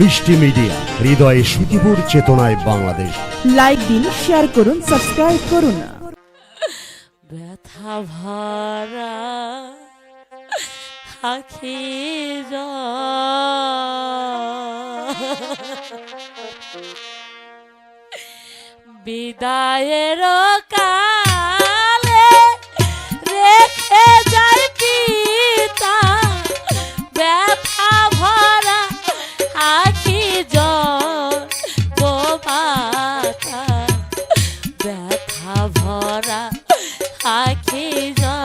মিষ্টি মিডিয়া হৃদয়ে সুখীপুর চেতনায় বাংলাদেশ। লাইক দিন শেয়ার করুন সাবস্ক্রাইব করুন। ব্যথা ভরা আখি বিদায়ের কা eyes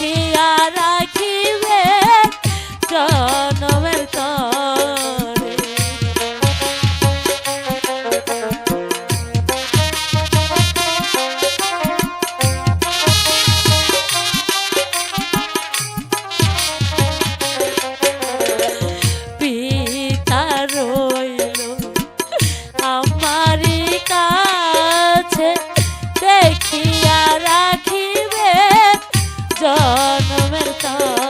রাখিয়া জনমের তা